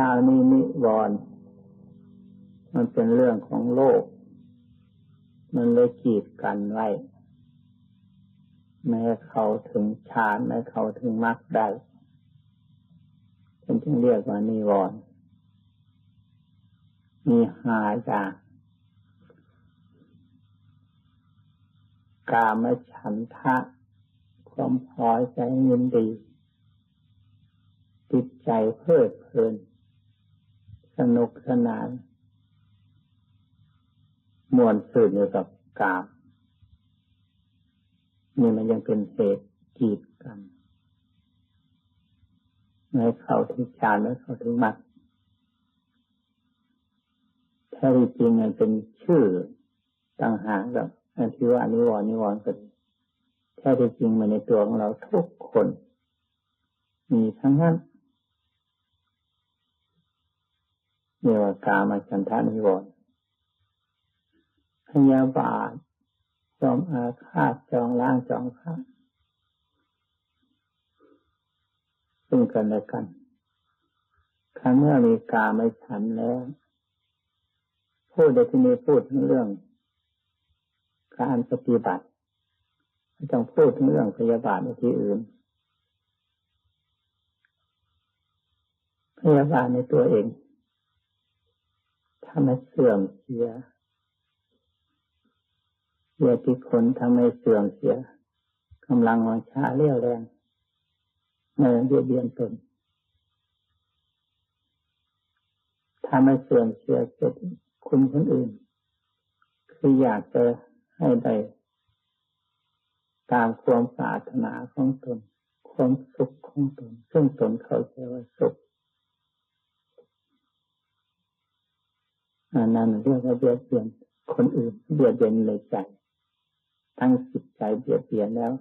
้านี้นิวรณ์มันเป็นเรื่องของโลก มันเลยกีดกันไว้ไม่ให้เขาถึงฌานไม่เขาถึงมรรคได้ฉันจึงเรียกว่านิวรณ์มีหาอย่างกามฉันทะความพอใจยินดีติดใจเพลิดเพลิน สนุกสนานมวนสื่นอยู่กับกามนี่มันยังเป็นเหตุกีดกันไม่เข้าถึงฌานไม่เข้าถึงมรรคแท้จริงมันเป็นชื่อต่างหากกับอันที่ว่านิวรณ์นิวรณ์กันแท้จริงมันในตัวของเราทุกคน มีทั้งนั้น เรียกว่ากามาฉันทานิวรณ์พยาบาทจอมอาฆาตจองล้างจองฆ่าซึ่งกันและกันครั้งเมื่อมีกาไม่ฉันแล้ว พูดในที่นี้พูดถึงเรื่อง การปฏิบัติไม่ต้องพูดถึงเรื่องพยาบาทในที่อื่น พยาบาทในตัวเอง ถ้ามันเสื่อมเสียเสียที่ผลทำให้เสื่อมเสียกำลังวังชาเรี่ยวแรงเมื่อเบียดเบียนตนทำให้เสื่อมเสียเกิดคุณคนอื่น คืออยากจะให้ได้ตามความปรารถนาของตน ความสุขของตน ซึ่งตนเขาใจว่าสุข อันนั้นเรียกว่าเบียดเบียนคนอื่นเบียดเบียนในใจ ทั้งจิตใจเบียดเบียนแล้ว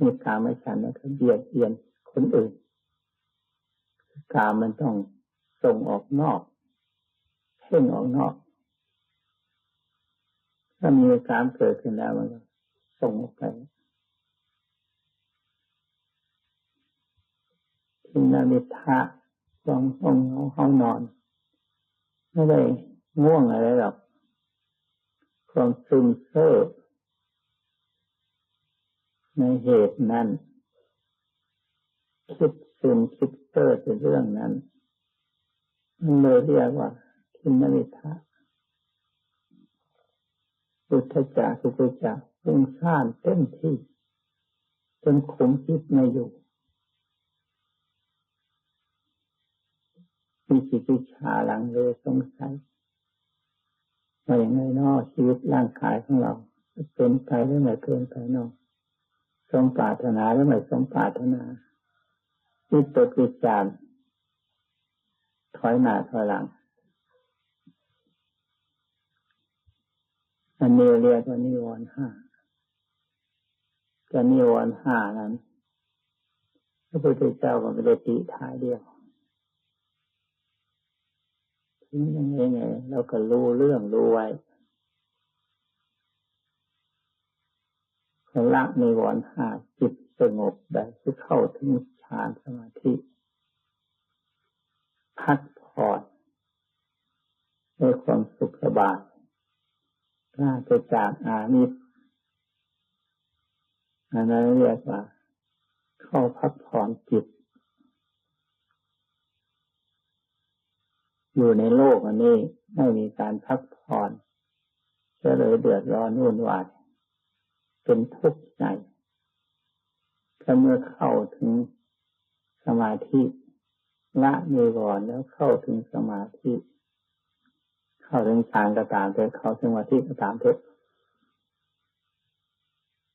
มีกาไม่ฉันแล้วก็เบียดเบียนคนอื่นกามันต้องส่งออกนอกเพ่งออกนอก ถ้ามีการเกิดขึ้นแล้วมันก็ส่งออกไปทินามิทะลองห้องห้องนอนไม่ได้ ง่วงอะไรหรอกความซึมเซ่อในเหตุนั้น คิดซึมคิดเตอร์ในเรื่องนั้นมันเลยเรียกว่าทินนิทะอุทจักสุจจักรุ่งซ่านเต็มที่จนขมคิดไม่อยู่มีจิตวิชาหลังเลสงสัย ว่าอย่างไรนอชีวิตร่างกายของเราเป็นไปหรือไม่เป็นไปนอกสมปรารถนาหรือไม่สมปรารถนาวิตกวิจารถอยหน้าถอยหลังอันนี้เรียกว่านิวรณ์ห้าจะนิวรณ์ห้านั้นพระพุทธเจ้าก็ไม่ได้ติท้ายเดียว ทิ้งยังไงไงเราก็รู้เรื่องรู้ไว้ละในวันหาจิตสงบได้ที่เข้าถึงฌานสมาธิ พักผ่อนด้วยความสุขสบายน่าจะจากอานิสอันนั้นเรียกว่า เข้าพักผ่อนจิต อยู่ในโลกอันนี้ไม่มีการพักผ่อนจะเลยเดือดร้อนวุ่นวายเป็นทุกข์ใจถ้าเมื่อเข้าถึงสมาธิละมีก่อนแล้วเข้าถึงสมาธิ เข้าถึงฌานก็ตามเถอะเข้าสมาธิก็ตามเถอะ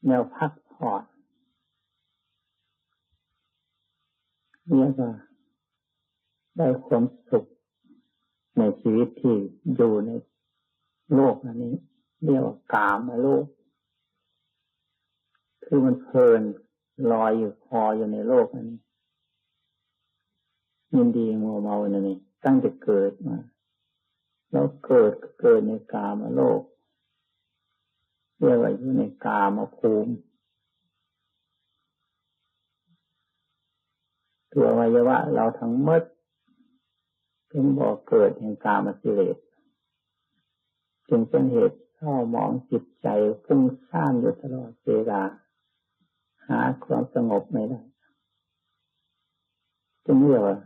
แนวพักผ่อนเรียกว่าได้ความสุข ในชีวิตที่อยู่ในโลกอันนี้เรียกว่ากามโลก คือมันเพลินลอยอยู่พออยู่ในโลกอันนี้ยินดีมัวเมาในนี้ตั้งแต่เกิดมาแล้วเกิดเกิดในกามาโลกเรียกว่าอยู่ในกามาภูมิตัววัยวะเราทั้งมด เป็นบ่อเกิดแห่งกามสิเลสจึงเป็นเหตุเศร้าหมองจิตใจฟุ้งซ่านอยู่ตลอดเวลาหาความสงบไม่ได้จึงเรียกว่า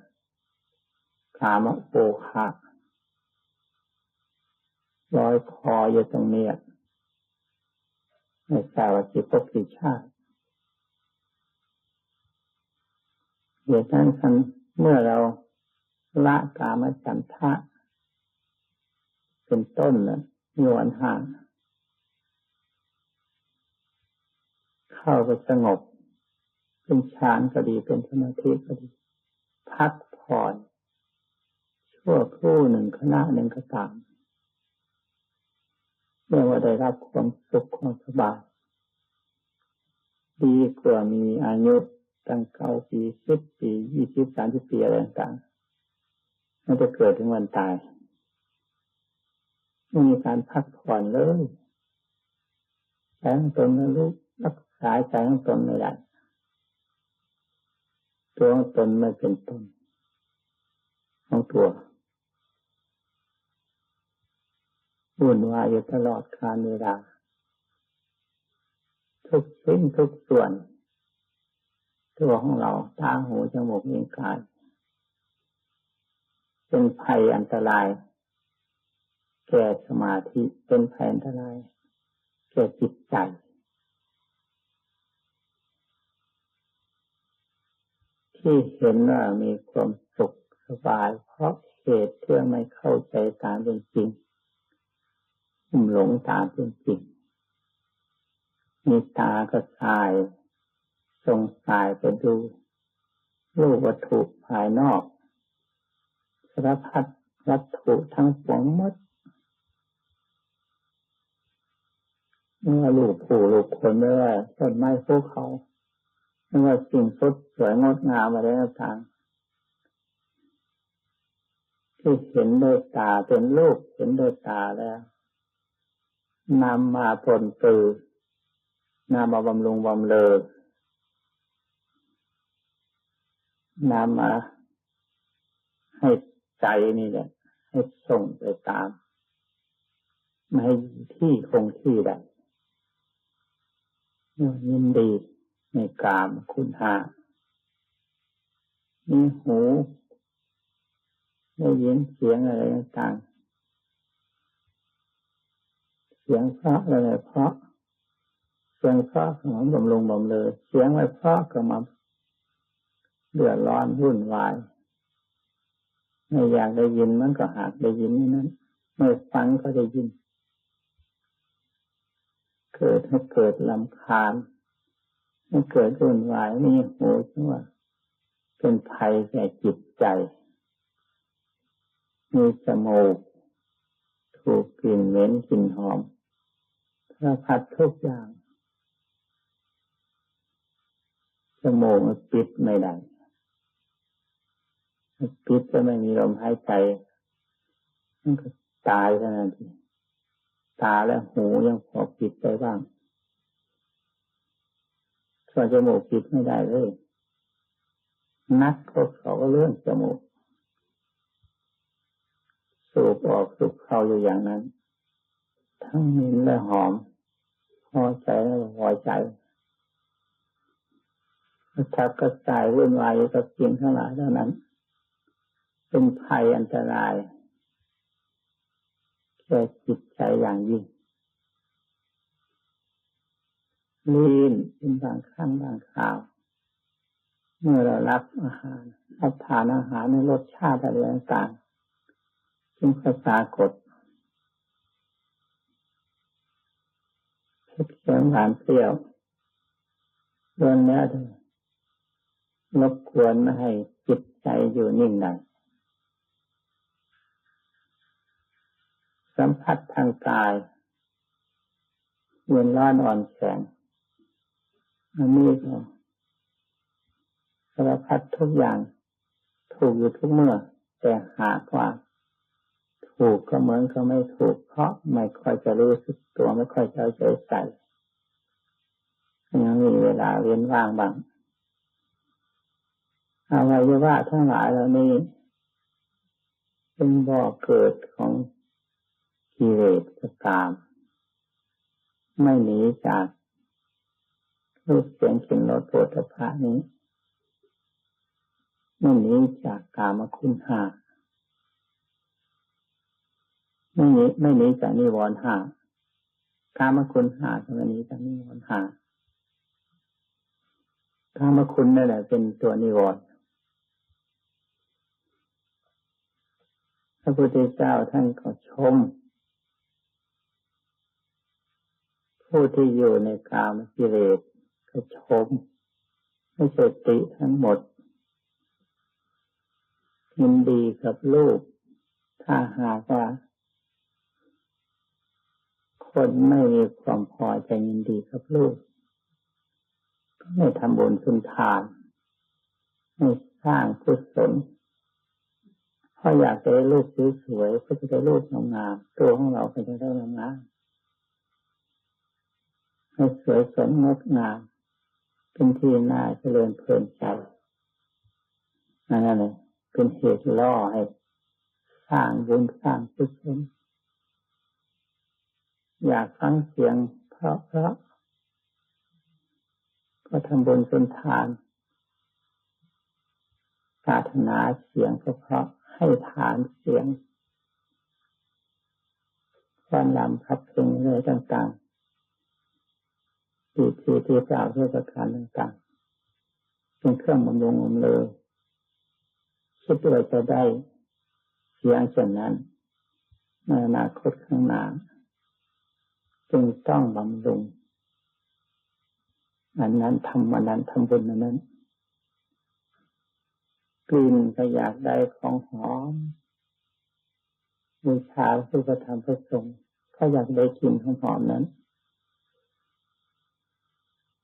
กามโปคะลอยคออยู่ตรงเนี้ไม่ทราบว่ากี่ภพกี่ชาติเหตุนั้นคันเมื่อเรา ละกามจันทะเป็นต้นนะมีวันห่าง เข้าไปสงบ เป็นฌานก็ดีเป็นสมาธิก็ดี พักผ่อน ชั่วครู่หนึ่งขณะหนึ่งก็ตามเมื่อว่าได้รับความสุขความสบายดีกว่ามีอายุตั้งเก้าปีสิบปียี่สิบสามสิบปีอะไรต่างๆ มันจะเกิดถึงวันตายไม่มีการพักผ่อนเลยใจของตนไม่รู้รักษาใจของตนไม่ได้ตัวของตนไม่เป็นตนของตัววุ่นวายอยู่ตลอดคาเวลาทุกชิ้นทุกส่วน ตัวของเราตาหูจมูกลิ้นกาย เป็นภัยอันตราย แก่สมาธิเป็นภัยอันตราย แก่จิตใจที่เห็นว่ามีความสุขสบาย เพราะเหตุที่อไม่เข้าใจตามเป็นจริงุ่มหลงตามเป็นจริง มีตาก็สายทรงสายไปดูรูปวัตถุภายนอก สารพัดวัตถุทั้งปวงมดเมื่อลูกผู้ลูกคนไม่ว่าต้นไม้ภูเขาไม่ว่าสิ่งสดสวยงดงามอะไรต่างที่เห็นด้วยตาเป็นลูกเห็นด้วยตาแล้วนำมาผลตือนำมาบำรุงบำเลอนำมาให้ ใจนี่แหละให้ส่งไปตามไม่ให้ที่คงที่ได้ยินดีในกามคุณหามีหูได้ยินเสียงอะไรต่างเสียงเพราะอะไรเพราะ เสียงเพราะขอนบำรุงบำเลยเสียงไม่เพราะก็มาเดือดร้อนวุ่นวาย ไม่อยากได้ยินมันก็หากได้ยินนี่นั้นไม่ฟังก็ได้ยิน เกิดให้เกิดลำคาญให้เกิดวุ่นวายนี่โหชัว่าเป็นภัยแก่จิตใจ มีจมูกถูกกลิ่นเหม็นกลิ่นหอมสารพัดทุกอย่างจมูกปิดไม่ได้ ปิดจะไม่มีลมหายใจมันก็ตายขนาดนี้ตาและหูยังพอปิดไปบ้างส่วนจมูกปิดไม่ได้เลย นักเขาเขาก็เรื่องจมูก สูบออกสูบเข้าอยู่อย่างนั้น ทั้งมินและหอมพอใจและพอใจชักกระจายวุ่นวายกับสิ่งทั้งหลายเท่านั้น เป็นภัยอันตรายแก่จิตใจอย่างยิ่งลีนเป็นบางครั้งบางคราว เมื่อเรารับอาหารรับทานอาหารในรสชาติอะไรต่างๆจึงปรากฏเผ็ดเค็มหวานเปรี้ยวโดนเนื้อเลยรบกวนไม่ให้จิตใจอยู่นิ่งได้ สัมผัสทางกายเวียนร้อนอ่อนแข็งอันนี้ก็สารพัดทุกอย่าง ถูกอยู่ทุกเมื่อ แต่หากว่า ถูกก็เหมือนก็ไม่ถูก เพราะไม่ค่อยจะรู้สึกตัวไม่ค่อยจะใจใส่ยังมีเวลาเว้นว่างบ้างอวัยวะทั้งหลายเหล่านี้ เป็นบ่อเกิดของ กิเลสกาม ไม่หนีจากรูปเสียงกลิ่นรสโผฏฐะนี้ไม่หนีจากกามคุณห้าไม่หนีไม่หนีจากนิวรณ์ห้ากามคุณห้าจะไม่หนีจากนิวรณ์ห้ากามคุณนั่นแหละเป็นตัวนิวรณ์พระพุทธเจ้าท่านก็ชม ผู้ที่อยู่ในกามกิเลสก็ชมไม่สติทั้งหมดยินดีกับลูก ถ้าหากว่าคนไม่มีความพอใจยินดีกับลูกก็ไม่ทำบุญสุนทานไม่สร้างกุศลพออยากได้ลูกสวยๆก็จะได้ลูกงามๆตัวของเราก็จะได้งามๆ ให้สวยสดงดงาม เป็นที่น่าเจริญเพลินใจนั่นเลยเป็นเหตุล่อให้สร้างบุญสร้างกุศลอยากฟังเสียงเพราะเพราะก็ทำบุญสนทานปรารถนาเสียงเพราะให้ฐานเสียงความลำพับเพลงอะไรต่างๆ ที่ที่ที่กล่าวเทศกาลต่างๆเป็นเครื่องบำรุงบำเรอคิดว่าจะได้เสียงเช่นนั้นในอนาคตข้างหน้าจึงต้องบำรุงอันนั้นทำวันนั้นทำบุญอันนั้นกลิ่นก็อยากได้ของหอมบูชาผู้ประทำพระสงฆ์เขาอยากได้กลิ่นของหอมนั้น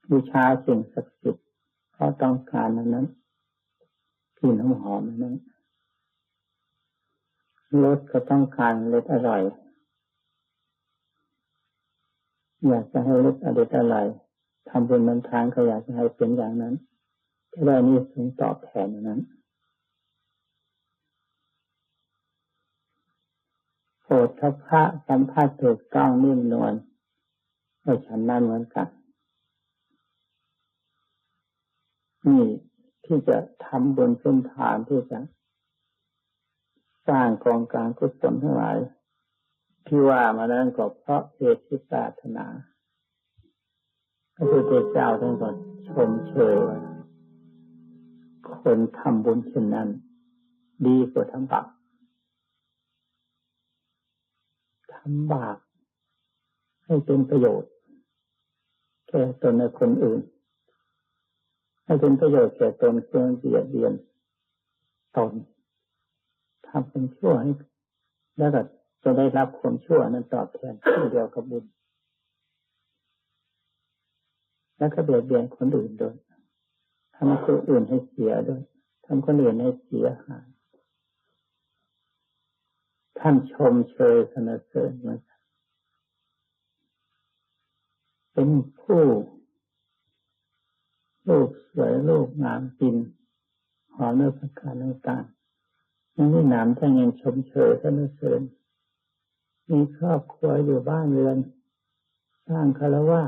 บูชาสิ่งศักดิ์สิทธิ์เขาต้องการนั้นกลิ่นหอมนั้นรสก็ต้องการรสอร่อย อยากจะให้รสอร่อยอร่อยทำบุญมันทางก็อยากจะให้เป็นอย่างนั้นจะได้นี่สงตอบแทนนั้นโปรดพระสัมภาษณ์ถูกต้องนิ่มนวลให้ฉันนั่นเหมือนกัน นี่ที่จะทำบนเส้นทางที่จะสร้างกองการกุศลทั้งหลาย ที่ว่ามานั้นก็เพราะเหตุที่ปรารถนาพระพุทธเจ้าท่านก็ชมเชยว่าคนทำบุญเช่นนั้น ดีกว่าทำบาปทำบาปให้เป็นประโยชน์แก่ตนและคนอื่น ให้เป็นประโยชน์แก่ตนเครื่องเบียดเบียนตนทำเป็นชั่วให้แล้วก็จะได้รับความชั่วนั้นตอบแทนเช่นเดียวกับบุญ แล้วก็เบียดเบียนคนอื่นด้วยทำคนอื่นให้เสียด้วยทำคนอื่นให้เสียหายท่านชมเชยสนเสริญมาเป็นผู้ ลูกสวยลูกงามกินหอมเนื้อประการต่างๆนั่นนี่นามท่านยังชมเชยท่านเสริญมีครอบครัวอยู่บ้านเรือน สร้างคารวะ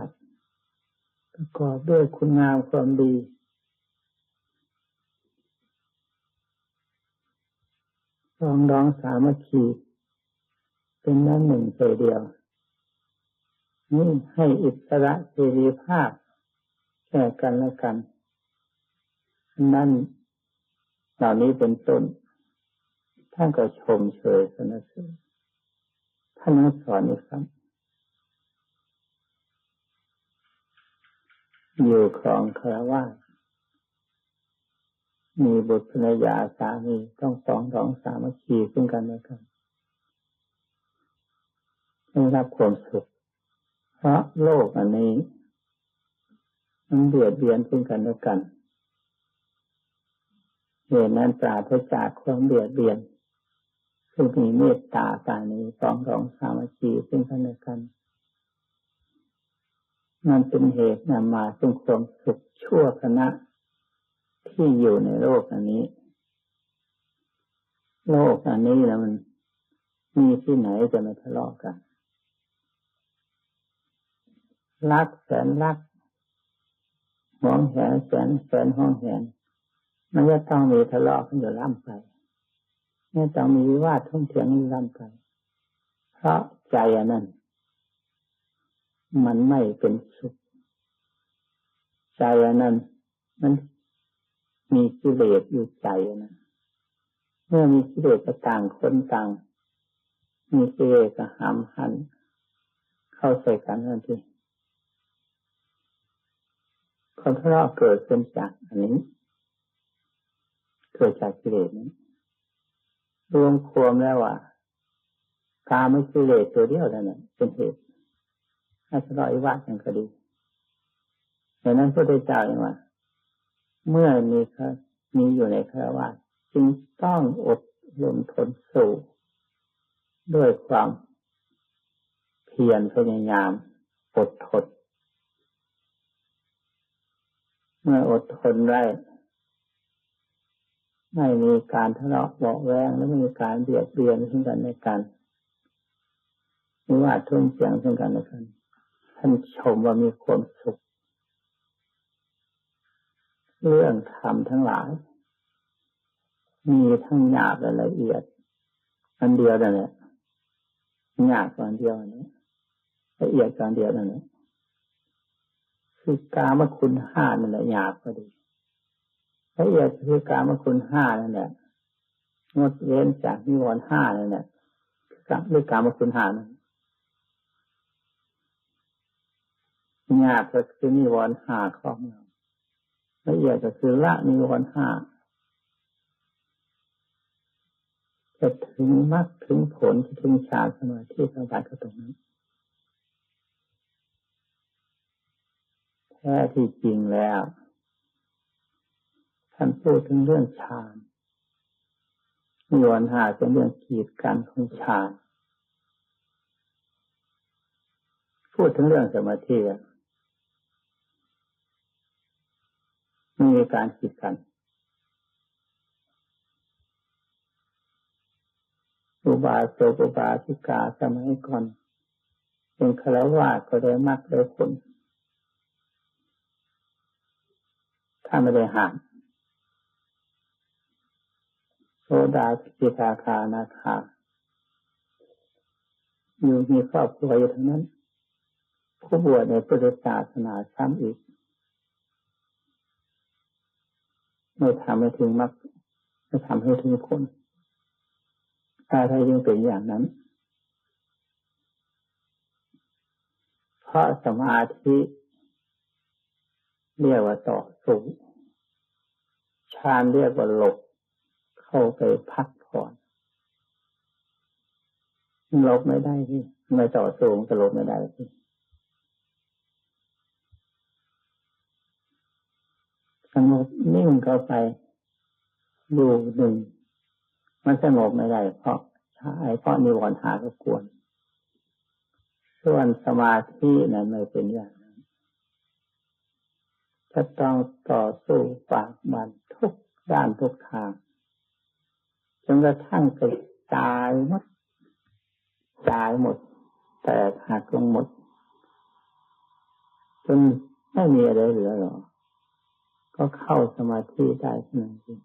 ประกอบด้วยคุณงามความดีรองร้องสามัคคีเป็นนั่นหนึ่งใจเดียวนี่ให้อิสระเสรีภาพ แก่กันและกัน นั่นเหล่านี้เป็นต้น ท่านก็ชมเชยสนเสริญท่านนั้นสอนอีกครับอยู่ครองคารวะมีบุตรภรรยาสามีต้องสองสองสามัคคีซึ่งกันและกันได้รับความสุข เพราะโลกอันนี้ มันเบียดเบียนซึ่งกันและกันเหตุนั้นปราศจากความเบียดเบียนคือมีเมตตาตานี้สองสองสามัคคีซึ่งกันและกันนั่นเป็นเหตุนำมาซึ่งความสุขชั่วขณะที่อยู่ในโลกอันนี้ โลกอันนี้นะมันมีที่ไหนจะไม่ทะเลาะกัน รักแสนรัก หวงแหนแสนแสนห้องแหนมันจะต้องมีทะเลาะกันอยู่ล่ำไปไม่ต้องมีวิวาททุ่มเถียงอยู่ล่ำไป เพราะใจอันนั้น มันไม่เป็นสุข ใจอันนั้น มันมีกิเลสอยู่ใจนะเมื่อมีกิเลสต่างคนต่าง มีกิเลสหามหัน เข้าใส่กันนั่นที ความทะเลาะเกิดขึ้นจากอันนี้ เกิดจากกิเลสนี้รวมควมแล้วว่ากาไม่กิเลสตัวเดียวนั่นแหละเป็นเหตุให้ทะเลาะวิวาทกันก็ดีดังนั้นพระพุทธเจ้าองว่า เมื่อมีมีอยู่ในคารวะจึงต้องอดลมทนสู้ด้วยความเพียรพยายามอดทน เมื่ออดทนได้ไม่มีการทะเลาะเบาแวงและไม่มีการเบียดเบียนซึ่งกันและกันไม่ว่าทุ่มเสียงซึ่งกันและกันท่านชมว่ามีความสุข เรื่องธรรมทั้งหลาย มีทั้งหยาบและละเอียด อันเดียวนั่นแหละหยาบอันเดียวนี้ละเอียดอันเดียวนั่นแหละ คือกามคุณห้านั่นแหละหยาบก็ดีละเอียดคือกามคุณห้านั่นแหละงดเว้นจากนิวรณ์ห้านั่นแหละกับด้วยกามคุณห้านั่นหยาบก็คือนิวรณ์ห้าของเราละเอียดก็คือละนิวรณ์ห้าจะถึงมรรคถึงผลจะถึงฌานสมาธิสบายก็ตรงนั้น แท้ที่จริงแล้ว ท่านพูดถึงเรื่องฌานมีวันหาเป็นเรื่องกีดกันของฌานพูดถึงเรื่องสมาธิมีการกีดกันอุบาสกอุบาสิกาสมัยก่อนเป็นคารวะก็ได้มากได้ผล ถ้าไม่ได้ห่างโซดาสิกาคานาคาอยู่มีครอบครัวอยู่ทั้งนั้น ผู้บวชในพุทธศาสนาซ้ำอีกไม่ทำให้ถึงมรรคไม่ทำให้ถึงผลอะไรยังเป็นอย่างนั้น เพราะสมาธิ เรียกว่าต่อสู้ฌานเรียกว่าหลบ เข้าไปพักผ่อนหลบไม่ได้ที่ไม่ต่อสู้จะหลบไม่ได้ที่สงบนิ่งเข้าไปดูหนึ่งมันสงบไม่ได้เพราะใช่เพราะนิวรณ์หาก็กวน ส่วนสมาธินั้นไม่เป็นอย่าง จะต้องต่อสู้ฝากบันทุกด้านทุกทางจนกระทั่งไปตายหมดตายหมด แต่หักลงหมดจนไม่มีอะไรเหลือหรอ ก็เข้าสมาธิได้เท่านั้นเอง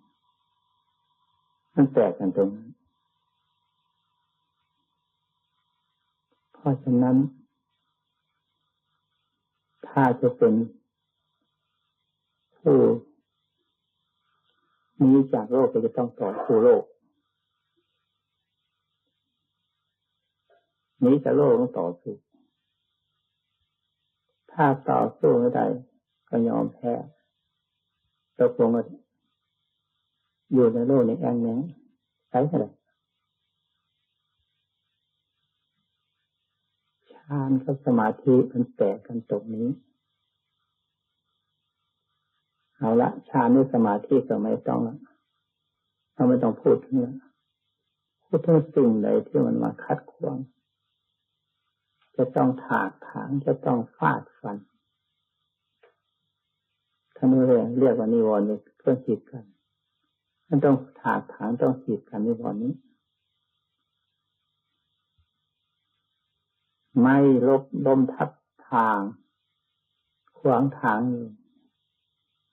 มันแตกกันตรงนั้นเพราะฉะนั้น ถ้าจะเป็น ผู้นี้จากโลกก็จะต้องต่อสู้โลกนี้จากโลกต้องต่อสู้ ถ้าต่อสู้ไม่ได้ก็ยอมแพ้ตกลงกอยู่ในโลกในแองแมงใช้อะไรฌานกับสมาธิมันแตกกันตรงนี้ เอาละฌานด้วยสมาธิก็ไม่ต้องละเราไม่ต้องพูดถึงละพูดถึงสิ่งใดที่มันมาคัดขวางจะต้องถากถางจะต้องฟาดฟันท่านเรียกเรียกว่านิวรณ์เพื่อจิตกันมันต้องถากถางต้องขีดกันในตอนนี้ ไม่ลบลมทับทาง ขวางทางอยู่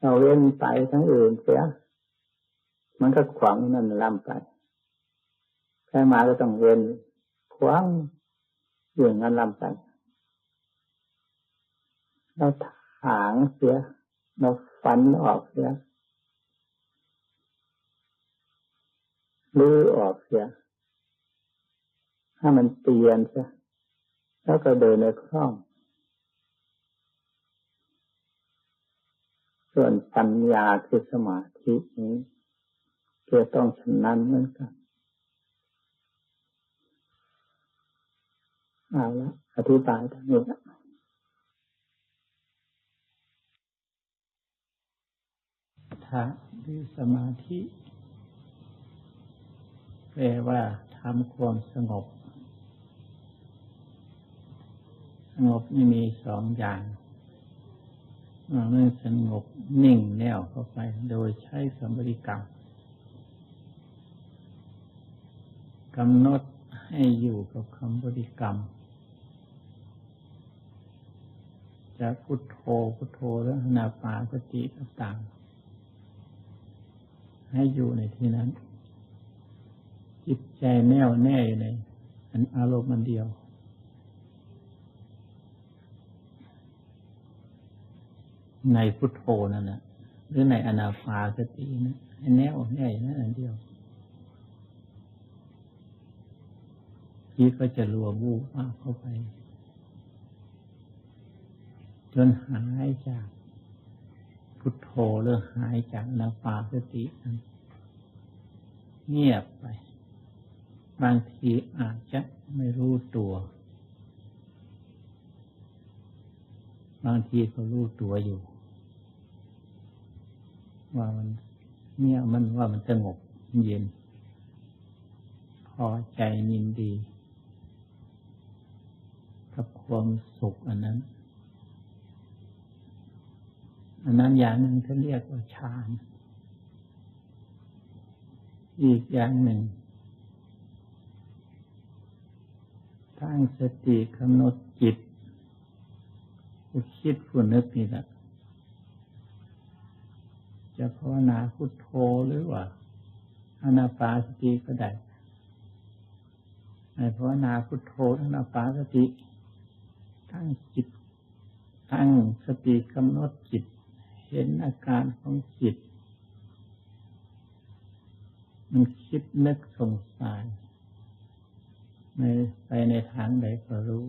เราเว้นไปทั้งอื่นเสีย มันก็ขวางนั่นล่ำไปใครมาก็ต้องเว้นขวางอยู่งั้นล่ำไปเราถางเสียเราฟันออกเสียลื้อออกเสียถ้ามันเตียนเสียแล้วก็เดินในคล่อง ส่วนปัญญาคือสมาธินี้จะต้องชำนาญเหมือนกันเอาละอธิบายทั้งนี้ละถ้าคือสมาธิแปลว่าทำความสงบ สงบนี่มีสองอย่าง เมื่อสงบนิ่งแน่วเข้าไป โดยใช้สมบริกรรมกำหนดให้อยู่กับคำบริกรรม จะพุทโธพุทโธแล้วนาปาสติต่างๆให้อยู่ในที่นั้น จิตใจแน่วแน่อยู่ใน อันอารมณ์มันเดียว ในพุทโธนั่นนะหรือในอนาฟาสตินะแน่วแน่นั่นอันเดียวจิตก็จะรัวบูมากเข้าไป จนหายจากพุทโธหรือหายจากอนาฟาสตินั้นเงียบไป บางทีอาจจะไม่รู้ตัว บางทีก็รู้ตัวอยู่ ว่ามันเนี่ยมันว่ามันสงบเย็น พอใจยินดี กับความสุขอันนั้น อันนั้นอย่างหนึ่งเขาเรียกว่าฌานอีกอย่างหนึ่งตั้งสติกำหนดจิตคิดฝุ่นนึกนี่แหละ จะภาวนาพุทโธหรือว่าอนาปาสติก็ได้ในภาวนาพุทโธอนาปาสติ ตั้งจิต ตั้งสติกำหนดจิต เห็นอาการของจิต มันคิดนึกสงสัยในไปในทางใดก็รู้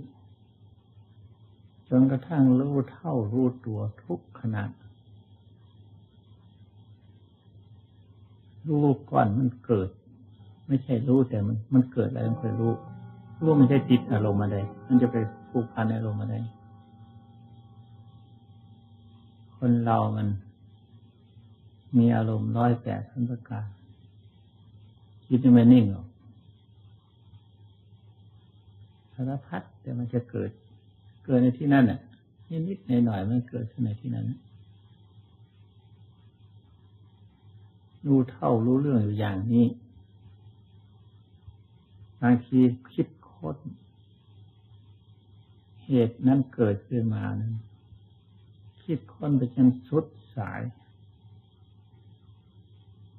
จนกระทั่งรู้เท่ารู้ตัวทุกขณะ รู้ก่อนมันเกิด ไม่ใช่รู้แต่มันมันเกิดอะไรมันเคยรู้รู้มันใช่จิตอารมณ์อะไรมันจะไปผูกพันอารมณ์อะไรคนเรามัน มีอารมณ์ร้อยแปดพันประการคิดไม่นิ่งหรอกสารพัดแต่มันจะเกิด เกิดในที่นั่นอะนิดๆหน่อยๆมันเกิดในที่นั้น รู้เท่ารู้เรื่องอยู่อย่างนี้บางทีคิดคตรเหตุนั้นเกิดขึ้นมานั้นคิดค้นไปจนสุดสาย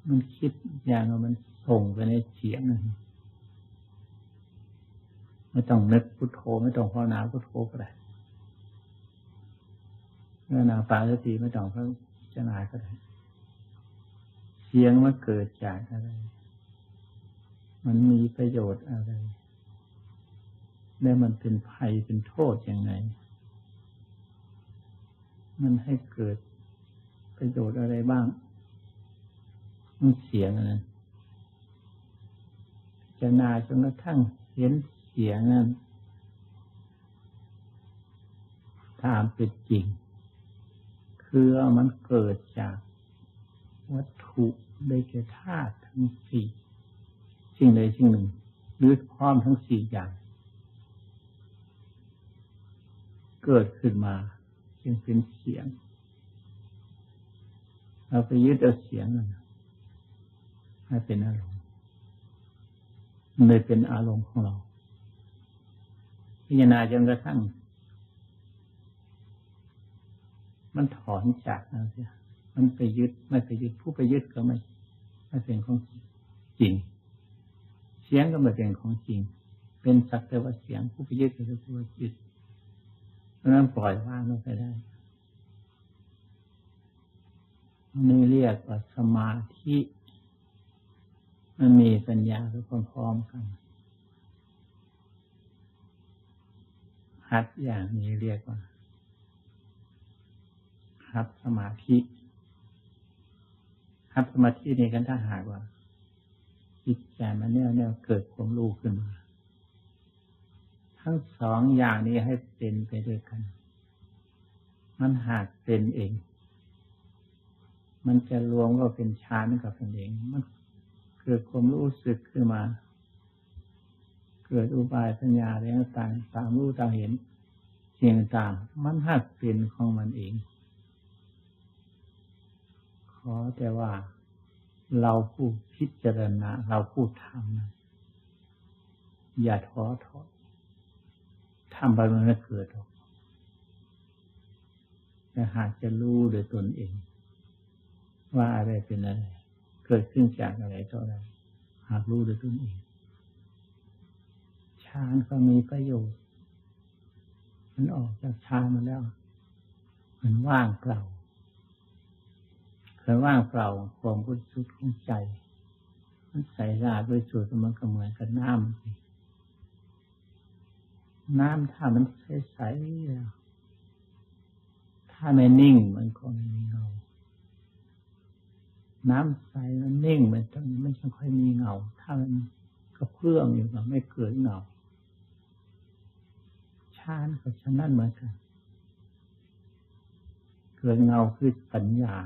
มันคิดอย่างมันส่งไปในเสียงไม่ต้องนึกพุทโธไม่ต้องภาวนาพุทโธก็ได้เมื่อนาปาสติไม่ต้องเพพิจารณาก็ได้ เสียงมันเกิดจากอะไร มันมีประโยชน์อะไร และมันเป็นภัยเป็นโทษยังไง มันให้เกิดประโยชน์อะไรบ้าง มันเสียงนะจะนาจนกระทั่งเห็นเสียงนั้นตามเป็นจริง คือมันเกิดจาก วัตถุได้แก่ธาตุทั้งสี่สิ่งใดสิ่งหนึ่ง หรือพร้อมทั้งสี่อย่าง เกิดขึ้นมาจึงเป็นเสียง เราไปยึดเอาเสียงนั้นให้เป็นอารมณ์มันเลยเป็นอารมณ์ของเรา พิจารณาจนกระทั่ง มันถอนจากนั่นเสีย มันไปยึดไม่ไปยึดผู้ไปยึดก็ไม่ไม่เป็นของจริง เสียงก็ไม่เป็นของจริง เป็นสักแต่ว่าเสียงผู้ไปยึดก็คือผู้ยึดเพราะนั้นปล่อยวางลงไปได้นี่เรียกว่าสมาธิมันมีปัญญาไปพร้อมๆกันหัดอย่างนี้เรียกว่าหัดสมาธิ หัดสมาธินี่กันถ้าหากว่าจิตใจมันแน่วแน่วเกิดความรู้ขึ้นมา ทั้งสองอย่างนี้ให้เป็นไปด้วยกัน มันหากเป็นเอง มันจะรวมก็เป็นฌานกับเป็นเอง มันเกิดความรู้สึกขึ้นมา เกิดอุบายปัญญาอะไรต่างตามรู้ตามเห็นเสิ่งต่าง มันหักเป็นของมันเอง อแต่ว่าเราผู้พิจารณา เราผู้ทำอย่าท้อถอยทำไปมันไม่เกิดหรอกแต่หากจะรู้โดยตนเอง ว่าอะไรเป็นอะไร เกิดขึ้นจากอะไรเท่าไรหากรู้โดยตนเองฌานก็มีประโยชน์ มันออกจากฌานมาแล้ว มันว่างเปล่า เคยว่างเปล่าความบริสุทธิ์ของใจ มันใส่ราด้วยสุดมันก็เหมือนกับน้ำน้ำถ้ามันใสๆถ้าไม่นิ่งมันก็ไม่มีเงา น้ำใสมันนิ่งมันต้องไม่ค่อยมีเงา ถ้ามันกระเพื่อมอยู่ก็ไม่เกิดเงาชาญกับฉะนั้นเหมือนกันเกิดเงาคือปัญญา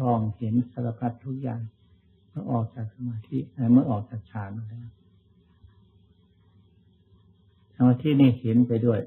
ลองเห็นสารพัดทุกอย่างเมื่อออกจากสมาธิเมื่อออกจากฌานแล้วสมาธินี่เห็นไปด้วย